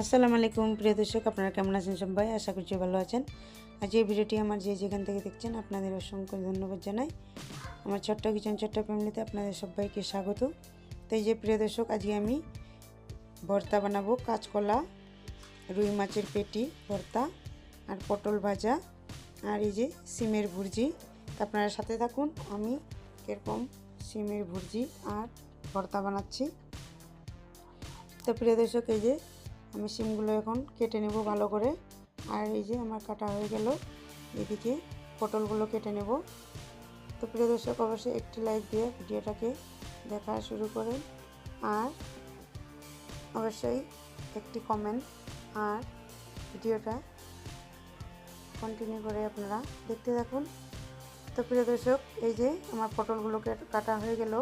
আসসালামু আলাইকুম, প্রিয় দর্শক, আপনারা কেমন আছেন সবাই? আশা করছি ভালো আছেন। আজ এই ভিডিওটি আমার যে যেখান থেকে দেখছেন, আপনাদের অসংখ্য ধন্যবাদ জানাই। আমার ছোট্ট কিচেন, ছোট্ট ফ্যামিলিতে আপনাদের সবাইকে স্বাগত। তো এই যে, প্রিয় দর্শক, আজকে আমি ভর্তা বানাবো, কাঁচকলা, রুই মাছের পেটি, ভর্তা আর পটল ভাজা আর এই যে সিমের ভুর্জি। তো আপনারা সাথে থাকুন, আমি কীরকম সিমের ভুর্জি আর ভর্তা বানাচ্ছি। তো প্রিয় দর্শক, এই যে আমি সিমগুলো এখন কেটে নেব ভালো করে। আর এই যে আমার কাটা হয়ে গেল, এদিকে পটলগুলো কেটে নেব। তো প্রিয় দর্শক, অবশ্যই একটি লাইক দিয়ে ভিডিওটাকে দেখা শুরু করেন। আর অবশ্যই একটি কমেন্ট আর ভিডিওটা কন্টিনিউ করে আপনারা দেখতে থাকুন। তো প্রিয় দর্শক, এই যে আমার পটলগুলোকে কাটা হয়ে গেল।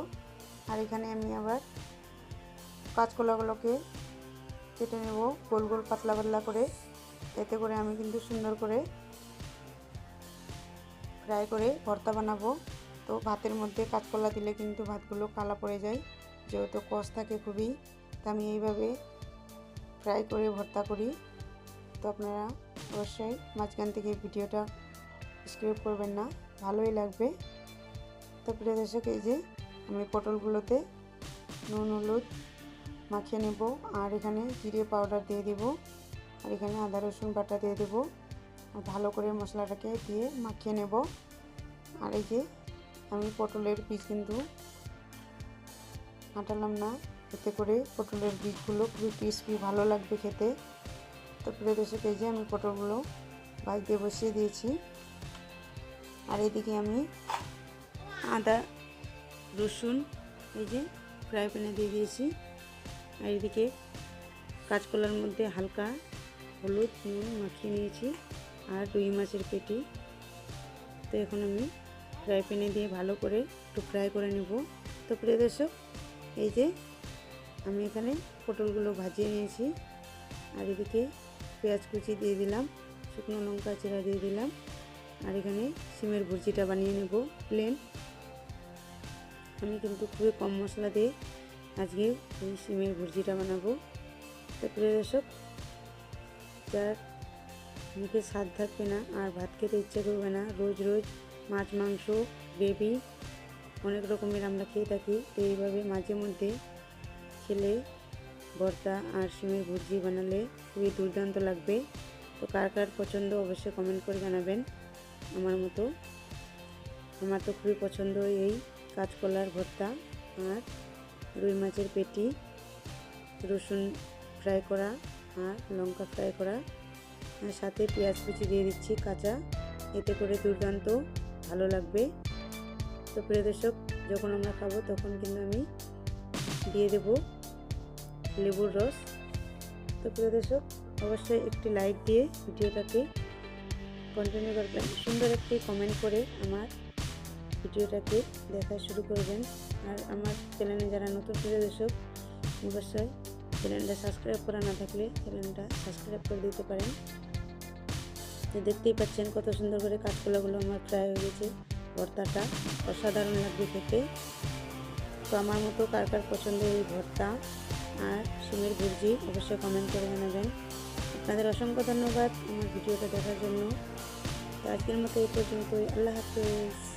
আর এখানে আমি আবার কাঁচকলাগুলোকে কেটে নেব গোল গোল পাতলা পাতলা করে। এতে করে আমি কিন্তু সুন্দর করে ফ্রাই করে ভর্তা বানাবো। তো ভাতের মধ্যে কাঁচকলা দিলে কিন্তু ভাতগুলো কালা পড়ে যায়। যেহেতু কষ থাকে খুবই, তো আমি এইভাবে ফ্রাই করে ভর্তা করি। তো আপনারা অবশ্যই মাঝখান থেকে ভিডিওটা স্ক্রিপ করবেন না, ভালোই লাগবে। তো প্রিয় দর্শক, এই যে আমি পটলগুলোতে নুন, হলুদ মাখিয়ে নেব। আর এখানে জিরে পাউডার দিয়ে দেব। আর এখানে আদা, রসুন বাটা দিয়ে দেব। আর ভালো করে মশলাটাকে দিয়ে মাখিয়ে নেব। আর এই যে আমি পটলের বীজ কিন্তু আটালাম না। এতে করে পটলের বীজগুলো খুবই ক্রিসপি ভালো লাগবে খেতে। তো প্রিয় দর্শক, এই যে আমি পটলগুলো দিয়ে বসিয়ে দিয়েছি। আর এদিকে আমি আদা, রসুন এই যে ফ্রাই প্যানে দিয়ে দিয়েছি। আর এদিকে কাঁচকলার মধ্যে হালকা হলুদ নুন মাখিয়ে নিয়েছি আর রুই মাছের পেটি। তো এখন আমি ফ্রাই প্যানে দিয়ে ভালো করে একটু ফ্রাই করে নেব। তো প্রিয় দর্শক, এই যে আমি এখানে পটলগুলো ভাজিয়ে নিয়েছি। আর এদিকে পেঁয়াজ কুচি দিয়ে দিলাম, শুকনো লঙ্কা চেরা দিয়ে দিলাম। আর এখানে সিমের ভুজিটা বানিয়ে নেব প্লেন আমি কিন্তু খুবই কম মশলা দিয়ে আজকে এই সিমের ভুর্জিটা বানাবো। তো প্রিয় দর্শক, যার মুখে স্বাদ থাকবে না আর ভাত খেতে ইচ্ছে করবে না, রোজ রোজ মাছ, মাংস, গ্রেভি, অনেক রকমের আমরা খেয়ে থাকি। তো এইভাবে মাঝে মধ্যে খেলে ভর্তা আর সিমের ভুর্জি বানালে খুবই দুর্দান্ত লাগবে। তো কার কার পছন্দ অবশ্যই কমেন্ট করে জানাবেন। আমার মতো, আমার তো খুবই পছন্দ এই কাঁচকলার ভর্তা আর রুই মাছের পেটি, রসুন ফ্রাই করা আর লঙ্কা ফ্রাই করা। আর সাথে পেঁয়াজ কুচি দিয়ে দিচ্ছি কাঁচা। এতে করে দুর্দান্ত ভালো লাগবে। তো প্রিয় দর্শক, যখন আমরা খাব তখন কিন্তু আমি দিয়ে দেব লেবুর রস। তো প্রিয় দর্শক, অবশ্যই একটি লাইক দিয়ে ভিডিওটাকে কন্টিনিউ করবেন। সুন্দর একটি কমেন্ট করে আমার ভিডিওটাকে দেখা শুরু করবেন। আর আমার চ্যানেলে যারা নতুন প্রিয় অবশ্যই চ্যানেলটা সাবস্ক্রাইব করা না থাকলে চ্যানেলটা সাবস্ক্রাইব করে দিতে পারেন। তো দেখতেই পাচ্ছেন কত সুন্দর করে কাঠকলাগুলো আমার ফ্রাই হয়ে গেছে, ভর্তাটা অসাধারণ লাগবে খেতে। তো আমার মতো কার কার পছন্দ এই ভর্তা আর সিমের ভুর্জি, অবশ্যই কমেন্ট করে জানাবেন। আপনাদের অসংখ্য ধন্যবাদ আমার ভিডিওটা দেখার জন্য। তো আজকের মতো এই পর্যন্তই। আল্লাহ হাফেজ।